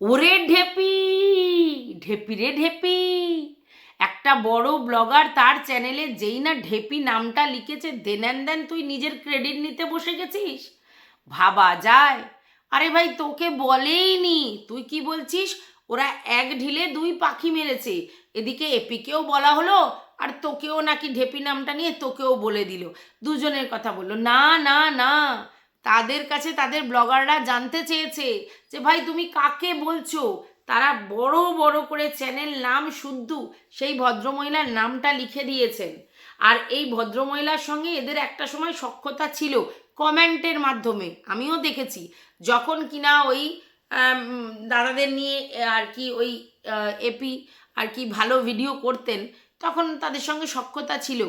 ওরে ঢেপি ঢেপি রে ঢেপি। একটা বড় ব্লগার তার চ্যানেলে যেই না ঢেপি নামটা লিখেছে, দেন দেন তুই নিজের ক্রেডিট নিতে বসে গেছিস? ভাবা যায়। আরে ভাই, তোকে বলেইনি। তুই কি বলছিস? ওরা এক ঢিলে দুই পাখি মেরেছে। এদিকে এপিকেও বলা হলো, আর তোকেও নাকি ঢেপি নামটা নিয়ে তোকেও বলে দিল। দুজনের কথা বলল, না না না। তাদের কাছে তাদের ব্লগাররা জানতে চেয়েছে যে, ভাই, তুমি কাকে বলছো? তারা বড় বড় করে চ্যানেল নাম শুদ্ধ সেই ভদ্রমহিলার নামটা লিখে দিয়েছেন। আর এই ভদ্রমহিলার সঙ্গে এদের একটা সময় সক্ষতা ছিল কমেন্টের মাধ্যমে, আমিও দেখেছি। যখন কিনা ওই দাদাদের নিয়ে আর কি ওই এপি আর কি ভালো ভিডিও করতেন তখন তাদের সঙ্গে সক্ষতা ছিল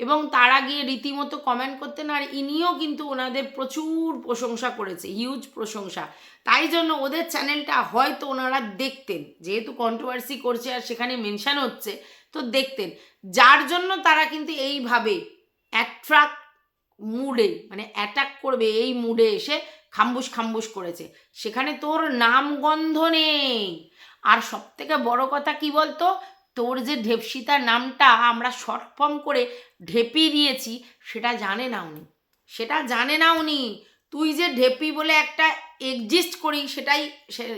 এবং তারা গিয়ে রীতিমতো কমেন্ট করতেন আর ইনিও কিন্তু ওনাদের প্রচুর প্রশংসা করেছে হিউজ প্রশংসা। তাই জন্য ওদের চ্যানেলটা হয়তো ওনারা দেখতেন, যেহেতু কন্ট্রোভার্সি করছে আর সেখানে মেনশান হচ্ছে, তো দেখতেন। যার জন্য তারা কিন্তু এইভাবে অ্যাট্রাক্ট মুডে মানে অ্যাটাক করবে এই মুডে এসে খাম্বুস খাম্বুস করেছে। সেখানে তোর নাম গন্ধ নেই। আর সব থেকে বড় কথা কি বলতো? তোর যে ঢেপসিতার নামটা আমরা শর্ট ফর্ম করে ঢেপি দিয়েছি, সেটা জানে না। উনি সেটা জানে না। উনি তুই যে ঢেপি বলে একটা এক্সিস্ট করিস, সেটাই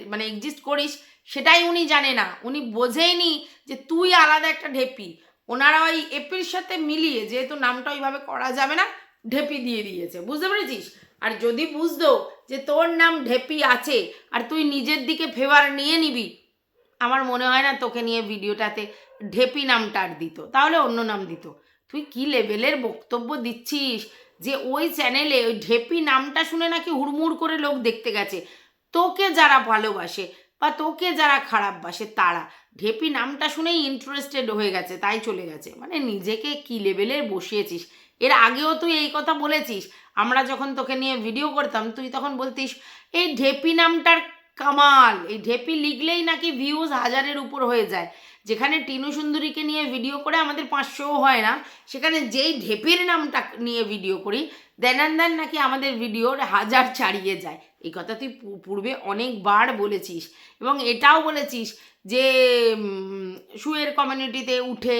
মানে এক্সিস্ট করিস, সেটাই উনি জানে না। উনি বোঝেইনি যে তুই আলাদা একটা ঢেপি। ওনারা ওই এপির সাথে মিলিয়ে, যেহেতু নামটা ওইভাবে করা যাবে না, ঢেপি দিয়ে দিয়েছে। বুঝতে পেরেছিস? আর যদি বুঝতো যে তোর নাম ঢেপি আছে, আর তুই নিজের দিকে ফেভার নিয়ে নিবি আমার মনে হয় না তোকে নিয়ে ভিডিওটাতে ঢেপি নামটা আর দিত, তাহলে অন্য নাম দিত। তুই কি লেভেলের বক্তব্য দিচ্ছিস যে ওই চ্যানেলে ওই ঢেপি নামটা শুনে নাকি হুড়মুড় করে লোক দেখতে গেছে? তোকে যারা ভালোবাসে বা তোকে যারা খারাপ বাসে, তারা ঢেপি নামটা শুনেই ইন্টারেস্টেড হয়ে গেছে, তাই চলে গেছে। মানে নিজেকে কি লেভেলের বসিয়েছিস? এর আগেও তুই এই কথা বলেছিস। আমরা যখন তোকে নিয়ে ভিডিও করতাম, তুই তখন বলতিস, এই ঢেপি নামটার কামাল। এই ঢেপি লিখলেই নাকি ভিউজ হাজারের উপর হয়ে যায়। যেখানে টিনু সুন্দরীকে নিয়ে ভিডিও করে আমাদের পাঁচশোও হয় না, সেখানে যেই ঢেপির নামটা নিয়ে ভিডিও করি দেন অ্যান্ড দেন নাকি আমাদের ভিডিওর হাজার ছাড়িয়ে যায়। এই কথা তুই পূর্বে অনেকবার বলেছিস। এবং এটাও বলেছিস যে শুয়ের কমিউনিটিতে উঠে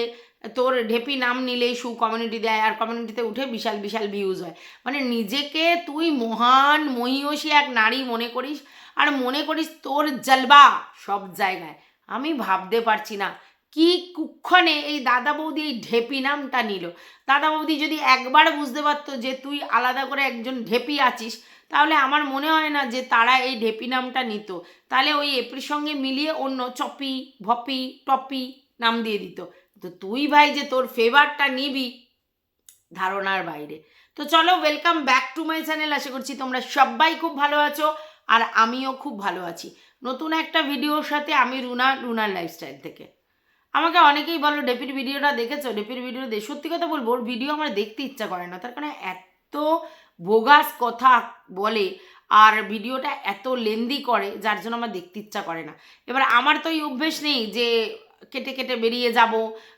তোর ঢেপি নাম নিলেই সু কমিউনিটি দেয় আর কমিউনিটিতে উঠে বিশাল বিশাল ভিউজ হয়। মানে নিজেকে তুই মহান মহিষী এক নারী মনে করিস আর মনে করিস তোর জলবা সব জায়গায়। আমি ভাবতে পারছি না কি কুক্ষণে এই দাদা বৌদি এই ঢেপি নামটা নিল। দাদা বৌদি যদি একবার বুঝতে পারতো যে তুই আলাদা করে একজন ঢেপি আছিস, তাহলে আমার মনে হয় না যে তারা এই ঢেপি নামটা নিত। তাহলে ওই এপ্রির সঙ্গে মিলিয়ে অন্য চপি, ভপি, টপি নাম দিয়ে দিত। তো তুই ভাই যে তোর ফেভারটা নিবি ধারণার বাইরে। তো চলো welcome back to my channel আশা করছি তোমরা সবাই খুব ভালো আছো আর আমিও খুব ভালো আছি। নতুন একটা ভিডিওর সাথে আমি রুনা, রুনার লাইফস্টাইল থেকে। আমাকে অনেকেই বলো ডেপির ভিডিওটা দেখেছ? ডেপির ভিডিও দে সত্যি কথা বলব, ওর ভিডিও আমার দেখতে ইচ্ছা করে না। তার কারণে এত বোগাস কথা বলে আর ভিডিওটা এত লেন্দি করে, যার জন্য আমার দেখতে ইচ্ছা করে না। এবার আমার তো এই অভ্যেস নেই যে কেটে কেটে বেরিয়ে যাব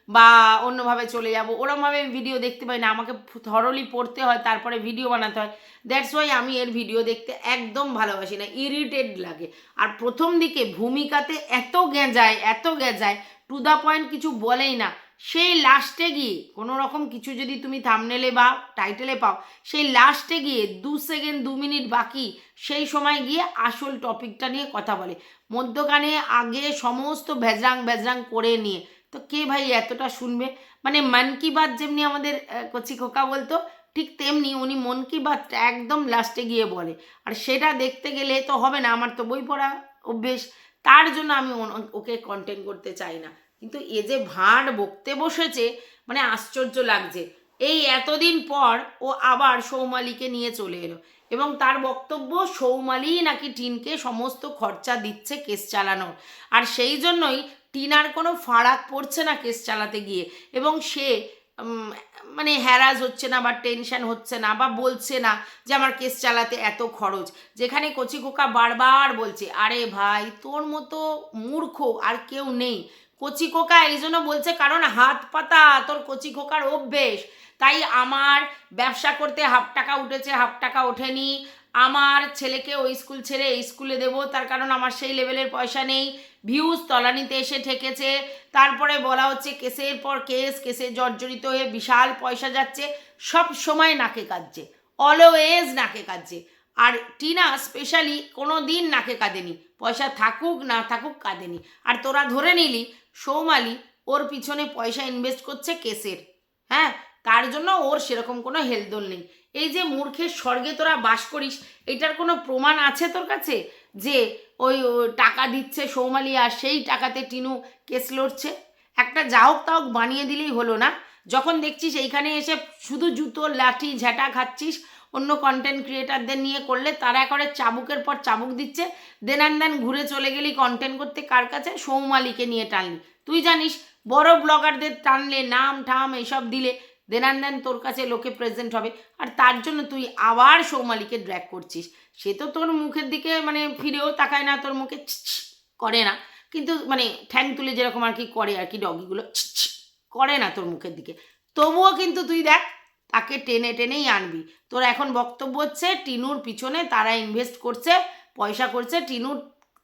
বা অন্যভাবে চলে যাব। ওরমভাবে আমি ভিডিও দেখতে পাই না। আমাকে থরলি পড়তে হয়, তারপরে ভিডিও বানাতে হয়। দ্যাটস ওয়াই আমি এর ভিডিও দেখতে একদম ভালোবাসি না। ইরিটেড লাগে। আর প্রথম দিকে ভূমিকাতে এত গেঁজায় এত গেঁজায় টু দ্য পয়েন্ট কিছু বলেই না। সেই লাস্টে গিয়ে কোনো রকম কিছু যদি তুমি থামনেলে বা টাইটেলে পাও, সেই লাস্টে গিয়ে দু সেকেন্ড দু মিনিট বাকি, সেই সময় গিয়ে আসল টপিকটা নিয়ে কথা বলে। মধ্যখানে আগে সমস্ত ভেজরাং ভেজরাং করে নিয়ে। তো কে ভাই এতটা শুনবে? মানে মন কি বাত যেমনি আমাদের কচি খোকা বলতো, ঠিক তেমনি উনি মন কি বাত একদম লাস্টে গিয়ে বলে। আর সেটা দেখতে গেলে তো হবে না, আমার তো বই পড়া অভ্যেস, তার জন্য আমি ওকে কন্টেন্ট করতে চাই না। কিন্তু এ যে ভাঁড় বকতে বসেছে মানে আশ্চর্য লাগছে। এই এতদিন পর ও আবার সৌমালিকে নিয়ে চলে এলো এবং তার বক্তব্য সৌমালি নাকি টিনকে সমস্ত খরচা দিচ্ছে কেস চালানোর। আর সেই জন্যই টিনার কোনো ফারাক পড়ছে না কেস চালাতে গিয়ে এবং সে মানে হ্যারাস হচ্ছে না বা টেনশন হচ্ছে না বা বলছে না যে আমার কেস চালাতে এত খরচ। যেখানে কচি খোকা বারবার বলছে, আরে ভাই, তোর মতো মূর্খ আর কেউ নেই। কচি খোকা, এই জন্য বলছে, কারণ হাত পাতা, তোর কচি খোকার অভ্যেস। তাই আমার ব্যবসা করতে হাফ টাকা উঠেছে, হাফ টাকা ওঠেনি। আমার ছেলেকে ওই স্কুল ছেড়ে এই স্কুলে দেবো। তার কারণ আমার সেই লেভেলের পয়সা নেই। ভিউজ তলানিতে এসে ঠেকেছে। তারপরে বলা হচ্ছে, কেসের পর কেস, কেসে জর্জরিত হয়ে বিশাল পয়সা যাচ্ছে। সব সময় নাকে কাঁদছে। অলওয়েজ নাকে কাঁদছে। আর টিনা স্পেশালি কোনো দিন নাকে কাঁদেনি। পয়সা থাকুক না থাকুক কাঁদেনি। আর তোরা ধরে নিলি, সৌমালি ওর পিছনে পয়সা ইনভেস্ট করছে কেসের। হ্যাঁ তার জন্য ওর সেরকম কোনো হেলদোল নেই। এই যে মূর্খের স্বর্গে তোরা বাস করিস, এটার কোনো প্রমাণ আছে তোর কাছে? যে ওই টাকা দিচ্ছে সৌমালি আর সেই টাকাতে টিনু কেস লড়ছে? একটা যা হোক তা হোক বানিয়ে দিলেই হলো না। যখন দেখছিস এইখানে এসে শুধু জুতো, লাঠি ঝ্যাঁটা খাচ্ছিস অন্য কন্টেন্ট ক্রিয়েটারদের নিয়ে করলে তারা করে চাবুকের পর চাবুক দিচ্ছে। দেন অ্যান্ড দেন ঘুরে চলে গেলি কন্টেন্ট করতে কার কাছে? সৌমালিকে নিয়ে টানলি। তুই জানিস, বড় ব্লগারদের টানলে, নাম, ঠাম এসব দিলে দেন অ্যান্ড দেন তোর কাছে লোকে প্রেজেন্ট হবে। আর তার জন্য তুই আবার সৌমালিকে ড্র্যাক করছিস। সে তো তোর মুখের দিকে মানে ফিরেও তাকায় না, তোর মুখে করে না। কিন্তু মানে ঠ্যাং তুলে যেরকম আর কি করে আর কি ডগিগুলো করে না তোর মুখের দিকে। তবুও কিন্তু তুই দেখ তাকে টেনে টেনেই আনবি। তোর এখন বক্তব্য হচ্ছে, টিনুর পিছনে তারা ইনভেস্ট করছে, পয়সা করছে, টিনুর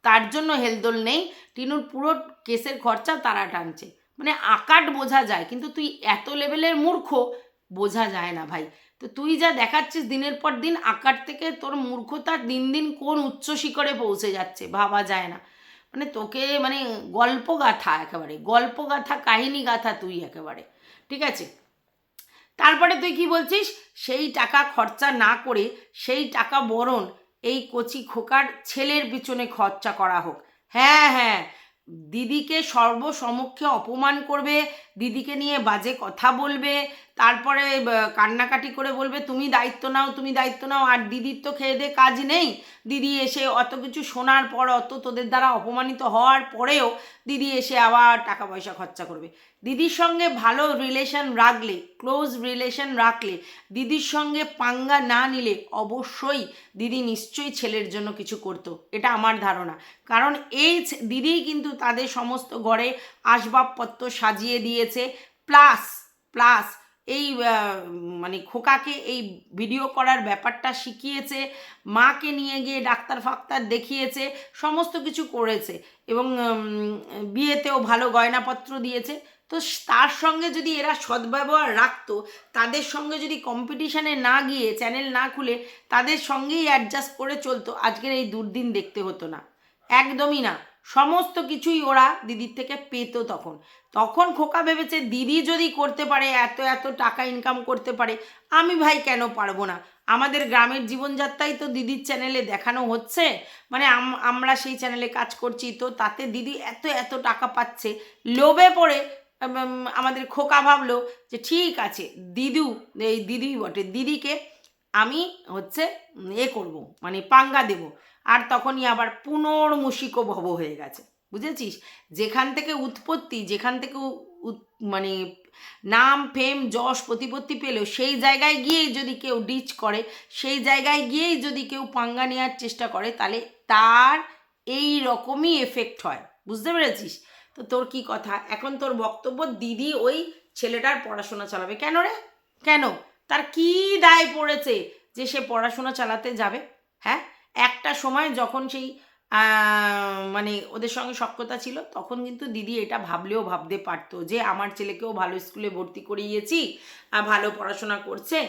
তার জন্য হেলদোল নেই, টিনুর পুরো কেসের খরচা তারা টানছে। মানে আকাট বোঝা যায়, কিন্তু তুই এত লেভেলের মূর্খ, বোঝা যায় না ভাই। তো তুই যা দেখাচ্ছিস দিনের পর দিন আকার থেকে তোর মূর্খতা দিন দিন কোন উচ্চ শিখরে পৌঁছে যাচ্ছে, ভাবা যায় না। মানে তোকে মানে গল্প গাথা একেবারে গল্প গাথা কাহিনী গাথা তুই একেবারে, ঠিক আছে? তারপরে তুই কি বলছিস? সেই টাকা খরচা না করে সেই টাকা বরণ এই কচি খোকার ছেলের পিছনে খরচা করা হোক। হ্যাঁ হ্যাঁ দিদিকে সর্বসমক্ষে অপমান করবে দিদিকে নিয়ে বাজে কথা বলবে, তারপরে কান্নাকাটি করে বলবে, তুমি দায়িত্ব নাও, তুমি দায়িত্ব নাও, আর দিদির তো খেয়ে দে কাজ নেই। দিদি এসে অত কিছু শোনার পর, অত তোদের দ্বারা অপমানিত হওয়ার পরেও দিদি এসে আবার টাকা পয়সা খরচা করবে। দিদির সঙ্গে ভালো রিলেশন রাখলে ক্লোজ রিলেশন রাখলে, দিদির সঙ্গে পাঙ্গা না নিলে অবশ্যই দিদি নিশ্চয়ই ছেলের জন্য কিছু করতো, এটা আমার ধারণা। কারণ এই দিদিই কিন্তু তাদের সমস্ত ঘরে আসবাবপত্র সাজিয়ে দিয়েছে। প্লাস প্লাস এই মানে খোকাকে এই ভিডিও করার ব্যাপারটা শিখিয়েছে, মাকে নিয়ে গিয়ে ডাক্তার ফাক্তার দেখিয়েছে, সমস্ত কিছু করেছে এবং বিয়েতেও ভালো গয়নাপত্র দিয়েছে। তো তার সঙ্গে যদি এরা সদ্ব্যবহার রাখতো, তাদের সঙ্গে যদি কম্পিটিশানে না গিয়ে চ্যানেল না খুলে, তাদের সঙ্গেই অ্যাডজাস্ট করে চলতো। আজকের এই দুর্দিন দেখতে হতো না। একদমই না। সমস্ত কিছুই ওরা দিদির থেকে পেত তখন। তখন খোকা ভেবেছে, দিদি যদি করতে পারে, এত এত টাকা ইনকাম করতে পারে, আমি ভাই কেন পারব না? আমাদের গ্রামের জীবনযাত্রাই তো দিদির চ্যানেলে দেখানো হচ্ছে। মানে আম- আমরা সেই চ্যানেলে কাজ করছি, তো তাতে দিদি এত এত টাকা পাচ্ছে। লোভে পড়ে আমাদের খোকা ভাবলো যে, ঠিক আছে, দিদু, এই দিদি বটে। দিদিকে আমি হচ্ছে এ করব মানে পাঙ্গা দেব। আর তখনই আবার পুনর্মুষিক ভব হয়ে গেছে। বুঝেছিস? যেখান থেকে উৎপত্তি, যেখান থেকে মানে নাম, ফেম, যশ, প্রতিপত্তি পেল, সেই জায়গায় গিয়েই যদি কেউ ডিচ করে, সেই জায়গায় গিয়েই যদি কেউ পাঙ্গা নেওয়ার চেষ্টা করে, তাহলে তার এই রকমই এফেক্ট হয়। বুঝতে পেরেছিস? তো তোর কি কথা? এখন তোর বক্তব্য, দিদি ওই ছেলেটার পড়াশোনা চালাবে। কেন রে? কেন? তার কি দায় পড়েছে যে সে পড়াশোনা চালাতে যাবে? হ্যাঁ? একটা সময় যখন সেই মানে ওদের সঙ্গে সক্ষতা ছিল, তখন কিন্তু দিদি এটা ভাবলেও ভাবতে পারতো যে, আমার ছেলেকেও ভালো স্কুলে ভর্তি করিয়েছি ভালো পড়াশোনা করছে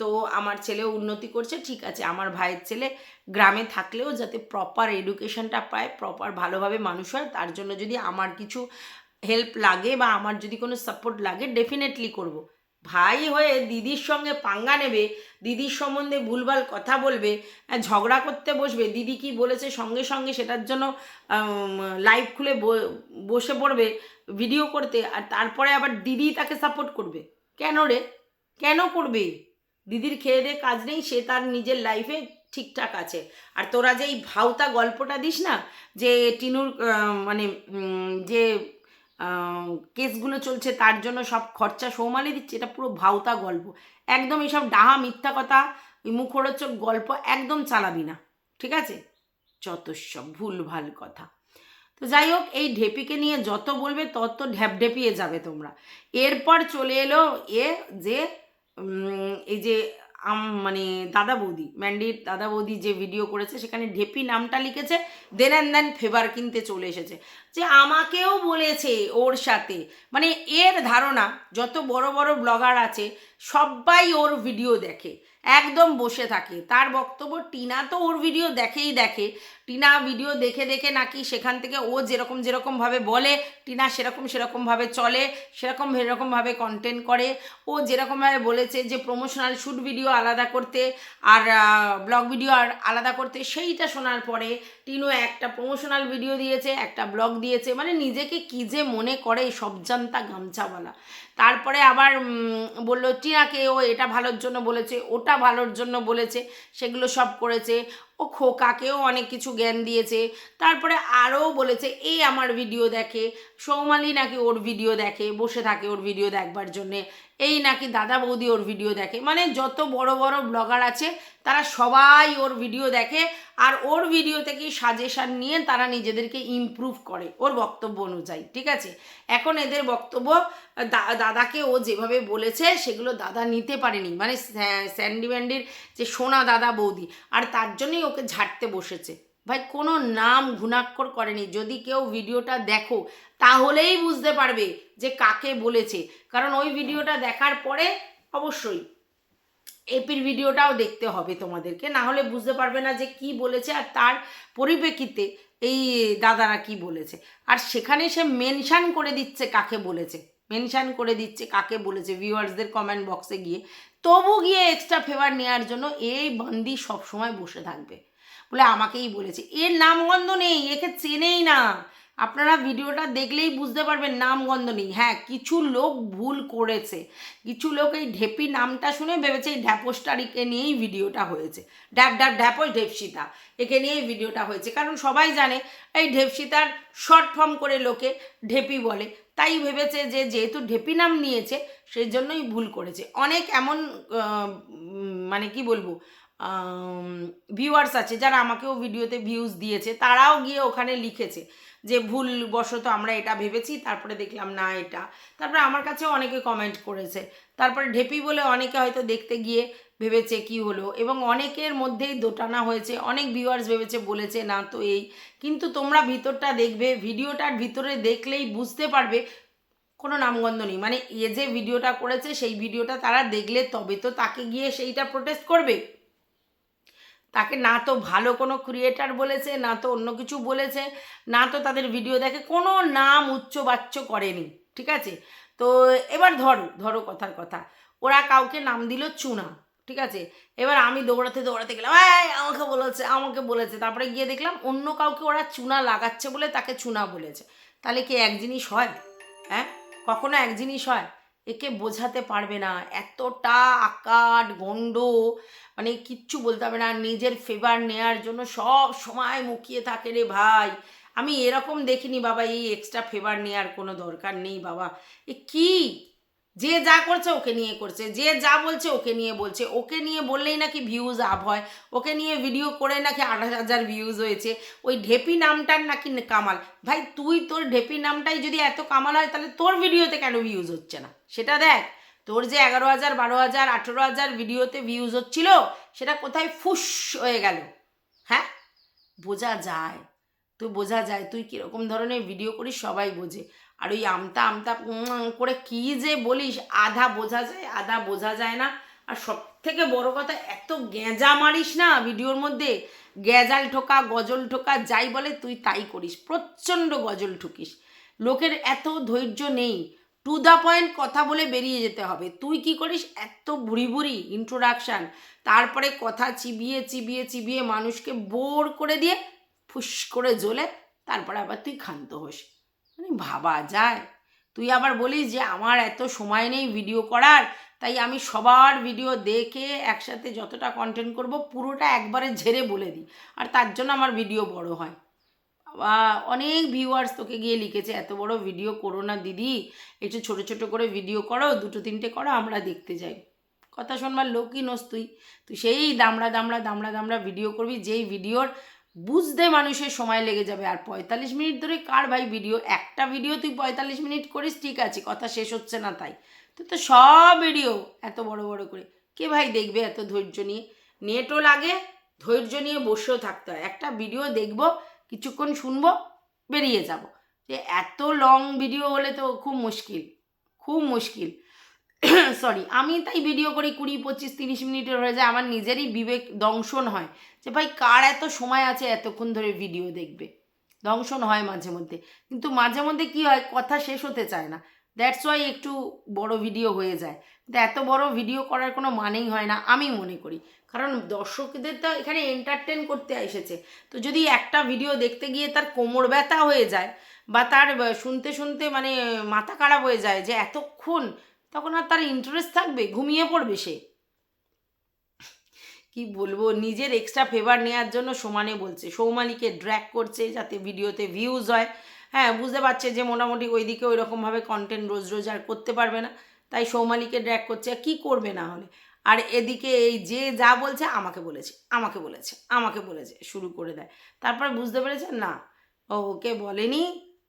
তো আমার ছেলেও উন্নতি করছে, ঠিক আছে, আমার ভাইয়ের ছেলে গ্রামে থাকলেও যাতে প্রপার এডুকেশনটা পায় প্রপার ভালোভাবে মানুষ হয়, তার জন্য যদি আমার কিছু হেল্প লাগে বা আমার যদি কোনো সাপোর্ট লাগে ডেফিনেটলি করব। ভাই হয়ে দিদির সঙ্গে পাঙ্গা নেবে দিদির সম্বন্ধে ভুলভাল কথা বলবে আহ, ঝগড়া করতে বসবে দিদি কি বলেছে সঙ্গে সঙ্গে সেটার জন্য লাইভ খুলে বসে পড়বে ভিডিও করতে আর তারপরে আবার দিদি তাকে সাপোর্ট করবে। কেন রে? কেন করবে? দিদির খেয়ে দে কাজ নেই সে তার নিজের লাইফে ঠিকঠাক আছে। আর তোরা যে এই ভাওতা গল্পটা দিস না যে টিনুর মানে যে কেসগুলো চলছে, তার জন্য সব খরচা সৌমালি দিচ্ছে, এটা পুরো ভাওতা গল্প। একদম এইসব ডাহা মিথ্যা কথা মুখরোচক গল্প একদম চালাবি না, ঠিক আছে? যত সব ভুলভাল কথা। তো যাই হোক, এই ঢেপিকে নিয়ে যত বলবে, তত ঢ্যাপ ঢেপিয়ে যাবে তোমরা। এরপর চলে এলো এ যে এই যে মানে দাদা বৌদি ম্যান্ডির দাদা বৌদি যে ভিডিও করেছে, সেখানে ঢেপি নামটা লিখেছে দেন অ্যান্ড দেন ফেভার কিনতে চলে এসেছে। যে আমাকেও বলেছে ওর সাথে। মানে এর ধারণা, যত বড় বড় ব্লগার আছে সবাই ওর ভিডিও দেখে। একদম বসে থাকে। তার বক্তব্য টিনা তো ওর ভিডিও দেখেই দেখে। টিনা ভিডিও দেখে দেখে নাকি সেখান থেকে ও যেরকম যেরকমভাবে বলে, টিনা সেরকম সেরকমভাবে চলে, সেরকম সেরকমভাবে কন্টেন্ট করে। ও যেরকমভাবে বলেছে যে প্রমোশনাল শ্যুট ভিডিও আলাদা করতে আর ব্লগ ভিডিও আর আলাদা করতে, সেইটা শোনার পরে টিনু একটা প্রমোশনাল ভিডিও দিয়েছে, একটা ব্লগ দিয়েছে। মানে নিজেকে কী যে মনে করে এই সব জানতা গামছাওয়ালা। তারপরে আবার বলল, টিনাকে ও এটা ভালোর জন্য বলেছে, ওটা ভালোর জন্য বলেছে, সেগুলো সব করেছে। ও খোকাকেও অনেক কিছু জ্ঞান দিয়েছে। তারপরে আরও বলেছে এই আমার ভিডিও দেখে। সৌমালি নাকি ওর ভিডিও দেখে, বসে থাকে ওর ভিডিও দেখবার জন্যে। এই নাকি দাদা বৌদি ওর ভিডিও দেখে। মানে যত বড় বড় ব্লগার আছে, তারা সবাই ওর ভিডিও দেখে, আর ওর ভিডিও থেকেই সাজেশান নিয়ে তারা নিজেদেরকে ইমপ্রুভ করে ওর বক্তব্য অনুযায়ী, ঠিক আছে? এখন এদের বক্তব্য দাদাকে ও যেভাবে বলেছে, সেগুলো দাদা নিতে পারেনি। মানে স্যান্ডি ব্যান্ডির যে সোনা দাদা বৌদি, আর তার জন্যই ওকে ঝাড়তে বসেছে। ভাই, কোনো নাম ঘুণাক্ষর করেনি। যদি কেউ ভিডিওটা দেখো, তাহলেই বুঝতে পারবে যে কাকে বলেছে। কারণ ওই ভিডিওটা দেখার পরে অবশ্যই এপির ভিডিওটাও দেখতে হবে তোমাদেরকে। না হলে বুঝতে পারবে না যে কি বলেছে আর তার পরিপ্রেক্ষিতে এই দাদারা কি বলেছে। আর সেখানে সে মেনশান করে দিচ্ছে কাকে বলেছে। মেনশান করে দিচ্ছে কাকে বলেছে ভিউয়ার্সদের কমেন্ট বক্সে গিয়ে। তবু গিয়ে এক্সট্রা ফেভার নেওয়ার জন্য এই বান্দি সবসময় বসে থাকবে। বলে আমাকেই বলেছে। এর নামগন্ধ নেই, একে চেনেই না। আপনারা ভিডিওটা দেখলেই বুঝতে পারবেন নামগন্ধ নেই। হ্যাঁ কিছু লোক ভুল করেছে। কিছু লোক এই ঢেপি নামটা শুনে ভেবেছে এই ঢ্যাপোস্টারিকে নিয়েই ভিডিওটা হয়েছে। ড্যাপ ড্যাপ ঢ্যাপোস ঢেপসিতা একে নিয়েই ভিডিওটা হয়েছে। কারণ সবাই জানে এই ঢেপসিতার শর্ট ফর্ম করে লোকে ঢেপি বলে। তাই ভেবেছে যে যেহেতু ঢেপি নাম নিয়েছে সেই জন্যই ভুল করেছে। অনেক এমন মানে কি বলব ভিউয়ার্স আছে যারা আমাকেও ভিডিওতে ভিউজ দিয়েছে। তারাও গিয়ে ওখানে লিখেছে যে ভুল বশত আমরা এটা ভেবেছি, তারপরে দেখলাম না এটা। তারপরে আমার কাছেও অনেকে কমেন্ট করেছে। তারপরে ঢেপি বলে অনেকে হয়তো দেখতে গিয়ে ভেবেছে কি হলো এবং অনেকের মধ্যেই দোটানা হয়েছে, অনেক ভিউয়ার্স ভেবেছে, বলেছে না তো এই। কিন্তু তোমরা ভিতরটা দেখবে, ভিডিওটার ভিতরে দেখলেই বুঝতে পারবে, কোনো নামগন্ধ নেই। মানে এ যে ভিডিওটা করেছে, সেই ভিডিওটা তারা দেখলে তবে তো তাকে গিয়ে সেইটা প্রোটেস্ট করবে। তাকে না তো ভালো কোনো ক্রিয়েটার বলেছে, না তো অন্য কিছু বলেছে, না তো তাদের ভিডিও দেখে কোনো নাম উচ্চবাচ্য করেনি, ঠিক আছে? তো এবার ধরো ধরো কথার কথা, ওরা কাউকে নাম দিল চুনা, ঠিক আছে? এবার আমি দৌড়াতে দৌড়াতে গেলাম, এই, আমাকে বলেছে আমাকে বলেছে। তারপরে গিয়ে দেখলাম অন্য কাউকে ওরা চুনা লাগাচ্ছে বলে তাকে চুনা বলেছে। তাহলে কি এক জিনিস হয়? হ্যাঁ? কখনো এক জিনিস হয়? একে বোঝাতে পারবে না। এতটা আকাট গণ্ড মানে কিচ্ছু বলতে হবে না। নিজের ফেভার নেয়ার জন্য সব সময় মুখিয়ে থাকে রে ভাই। আমি এরকম দেখিনি বাবা, এই এক্সট্রা ফেভার নেওয়ার কোনো দরকার নেই বাবা। এ কি? যে যা করছে ওকে নিয়ে করছে, যে যা বলছে ওকে নিয়ে বলছে। ওকে নিয়ে বললেই নাকি ভিউজ আপ হয়, ওকে নিয়ে ভিডিও করে নাকি আঠাশ হাজার ভিউজ হয়েছে। ওই ঢেপি নামটার নাকি কামাল। ভাই, তুই তোর ঢেপি নামটাই যদি এত কামাল হয়, তাহলে তোর ভিডিওতে কেন ভিউজ হচ্ছে না? সেটা দেখ, তোর যে এগারো হাজার, বারো হাজার, আঠেরো হাজার ভিডিওতে ভিউজ হচ্ছিল, সেটা কোথায় ফুস হয়ে গেল? হ্যাঁ? বোঝা যায়। তুই বোঝা যায়, তুই কীরকম ধরনের ভিডিও করিস, সবাই বোঝে। আর ওই আমতা আমতা করে কী যে বলিস, আধা বোঝা যায়, আধা বোঝা যায় না। আর সব থেকে বড় কথা, এত গেঁজা মারিস না ভিডিওর মধ্যে। গেজাল ঠোকা, গজল ঠোকা, যাই বলে তুই তাই করিস, প্রচণ্ড গজল ঠুকিস। লোকের এত ধৈর্য নেই। টু দ্য পয়েন্ট কথা বলে বেরিয়ে যেতে হবে। তুই কি করিস? এত বুড়ি বুড়ি ইন্ট্রোডাকশান তারপরে কথা চিবিয়ে চিবিয়ে চিবিয়ে মানুষকে বোর করে দিয়ে ফুস করে জ্বলে, তারপরে আবার তুই ক্ষান্ত হোস। মানে ভাবা যায়। তুই আবার বলিস যে আমার এত সময় নেই ভিডিও করার, তাই আমি সবার ভিডিও দেখে একসাথে যতটা কন্টেন্ট করব পুরোটা একবারে ঝেড়ে বলে দিই। আর তার জন্য আমার ভিডিও বড় হয়। বা অনেক ভিউয়ার্স তোকে গিয়ে লিখেছে, এত বড় ভিডিও করো না দিদি। একটু ছোট ছোট করে ভিডিও করো, দুটো তিনটে করো, আমরা দেখতে যাই। কথা শোনবার লোকই নোস তুই। তুই সেই দামড়া দামড়া দামড়া দামড়া ভিডিও করবি, যেই ভিডিওর বুঝতে মানুষের সময় লেগে যাবে। আর পঁয়তাল্লিশ মিনিট ধরে কার ভাই ভিডিও? একটা ভিডিও তুই পঁয়তাল্লিশ মিনিট করিস, ঠিক আছে, কথা শেষ হচ্ছে না তাই। তুই তো সব ভিডিও এত বড় বড় করে। কে ভাই দেখবে এত ধৈর্য নিয়ে? নেটও লাগে, ধৈর্য নিয়ে বসেও থাকতে হয়। একটা ভিডিও দেখব, কিছুক্ষণ শুনব, বেরিয়ে যাব। যে এত লং ভিডিও হলে তো খুব মুশকিল খুব মুশকিল। সরি আমি তাই ভিডিও করি কুড়ি, পঁচিশ, তিরিশ মিনিটের হয়ে যায়, আমার নিজেরই বিবেক দংশন হয়। যে ভাই, কার এত সময় আছে এতক্ষণ ধরে ভিডিও দেখবে? দংশন হয় মাঝে মধ্যে। কিন্তু মাঝে মধ্যে কি হয়, কথা শেষ হতে চায় না। দ্যাটস ওয়াই একটু বড় ভিডিও হয়ে যায়। কিন্তু এত বড় ভিডিও করার কোনো মানেই হয় না, আমি মনে করি। কারণ দর্শকদের তো এখানে এন্টারটেন করতে এসেছে। তো যদি একটা ভিডিও দেখতে গিয়ে তার কোমর ব্যথা হয়ে যায়, বা তার শুনতে শুনতে মানে মাথা খারাপ হয়ে যায় যে, এতক্ষণ তখন আর তার ইন্টারেস্ট থাকবে? ঘুমিয়ে পড়বে সে? কি বলব? নিজের এক্সট্রা ফেভার নেওয়ার জন্য সমানে বলছে। সৌমালিকে ড্র্যাক করছে যাতে ভিডিওতে ভিউজ হয়। হ্যাঁ বুঝতে পারছে যে মোটামুটি ওইদিকে ওই রকমভাবে কন্টেন্ট রোজ রোজ আর করতে পারবে না। তাই সৌমালিকে ড্র্যাক করছে। কি করবে না হলে? আর এদিকে এই যে যা বলছে, আমাকে বলেছে আমাকে বলেছে আমাকে বলেছে, শুরু করে দেয়। তারপর বুঝতে পেরেছে? না। ওকে বলেনি।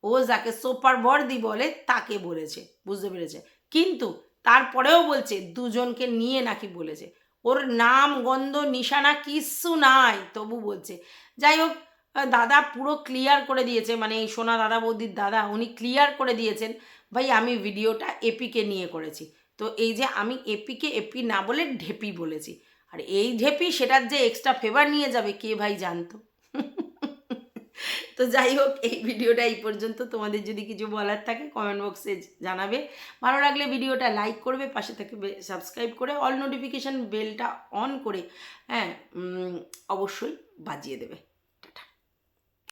ও যাকে সোপার বর্দি বলে, তাকে বলেছে। বুঝতে পেরেছে? কিন্তু তারপরেও বলছে, দুজনকে নিয়ে নাকি বলেছে। ওর নাম, গন্ধ, নিশানা কিচ্ছু নাই, তবু বলছে। যাই হোক দাদা পুরো ক্লিয়ার করে দিয়েছে মানে এই সোনা দাদা বৌদির দাদা, উনি ক্লিয়ার করে দিয়েছেন, ভাই, আমি ভিডিওটা এপিকে নিয়ে করেছি। তো এই যে আমি এপিকে এপি না বলে ঢেপি বলেছি। আর এই ঢেপি, সেটার যে এক্সট্রা ফেভার নিয়ে যাবে, কে ভাই জানতো? তো যাই হোক, এই ভিডিওটা এই পর্যন্ত। তোমাদের যদি কিছু বলার থাকে কমেন্ট বক্সে জানাবে। ভালো লাগলে ভিডিওটা লাইক করবে, পাশে থেকে সাবস্ক্রাইব করে অল নোটিফিকেশান বেলটা অন করে হ্যাঁ অবশ্যই বাজিয়ে দেবে।